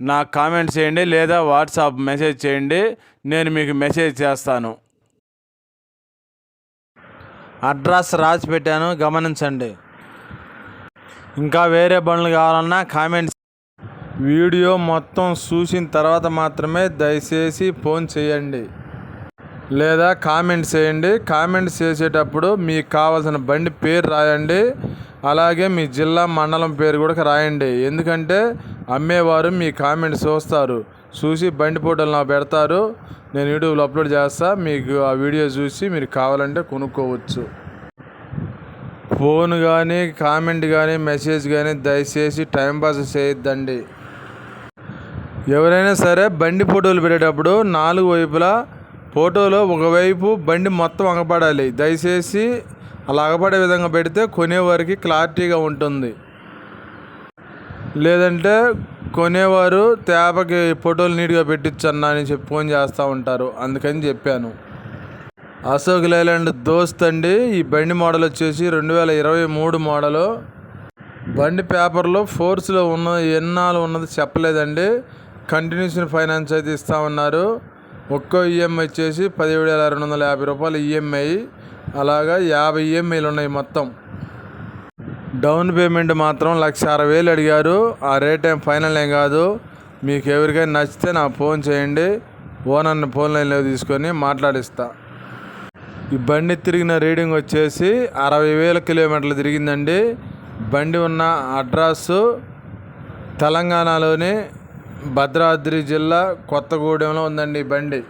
నాకు కామెంట్ చేయండి లేదా వాట్సాప్ మెసేజ్ చేయండి నేను మీకు మెసేజ్ చేస్తాను. అడ్రస్ రాసి పెట్టాను గమనించండి. ఇంకా వేరే బండ్లు కావాలన్నా కామెంట్స్. వీడియో మొత్తం చూసిన తర్వాత మాత్రమే దయచేసి ఫోన్ చేయండి. లేదా కామెంట్ చేయండి. కామెంట్ చేసేటప్పుడు మీకు కావాల్సిన బండి పేరు రాయండి. అలాగే మీ జిల్లా మండలం పేరు కూడా రాయండి. ఎందుకంటే అమ్మేవారు మీ కామెంట్ చూస్తారు. చూసి బండి ఫోటోలు నా పెడతారు. నేను యూట్యూబ్లో అప్లోడ్ చేస్తా. మీకు ఆ వీడియో చూసి మీరు కావాలంటే కొనుక్కోవచ్చు. ఫోన్ కానీ కామెంట్ కానీ మెసేజ్ కానీ దయచేసి టైంపాస్ చేయొద్దండి. ఎవరైనా సరే బండి ఫోటోలు పెట్టేటప్పుడు నాలుగు వైపులా ఫోటోలో ఒకవైపు బండి మొత్తం అగపడాలి. దయచేసి అలా అగపడే విధంగా పెడితే కొనేవారికి క్లారిటీగా ఉంటుంది. లేదంటే కొనేవారు తేపకి ఫోటోలు నీట్గా పెట్టించన్నా అని చెప్పి ఫోన్ చేస్తూ ఉంటారు. అందుకని చెప్పాను. అశోక్ లైలాండ్ దోస్త్ అండి. ఈ బండి మోడల్ వచ్చేసి రెండు వేల ఇరవై మూడు మోడలు. బండి పేపర్లో ఫోర్స్లో ఉన్న ఎన్నాళ్ళు ఉన్నది చెప్పలేదండి. కంటిన్యూషన్ ఫైనాన్స్ అయితే ఇస్తామన్నారు ఒక్కో ఈఎంఐ వచ్చేసి పదిహేడు వేల రెండు వందల యాభై రూపాయలు ఈఎంఐ. అలాగా యాభై ఈఎంఐలు ఉన్నాయి మొత్తం. డౌన్ పేమెంట్ మాత్రం లక్ష అరవై వేలు అడిగారు. ఆ రేట్ ఏం ఫైనల్ ఏం కాదు. మీకు ఎవరికైనా నచ్చితే నాకు ఫోన్ చేయండి. ఓనర్ని ఫోన్ లైన్లో తీసుకొని మాట్లాడిస్తా. ఈ బండి తిరిగిన రీడింగ్ వచ్చేసి అరవై వేల కిలోమీటర్లు తిరిగిందండి. బండి ఉన్న అడ్రస్సు తెలంగాణలోని భద్రాద్రి జిల్లా కొత్తగూడెంలో ఉందండి ఈ బండి.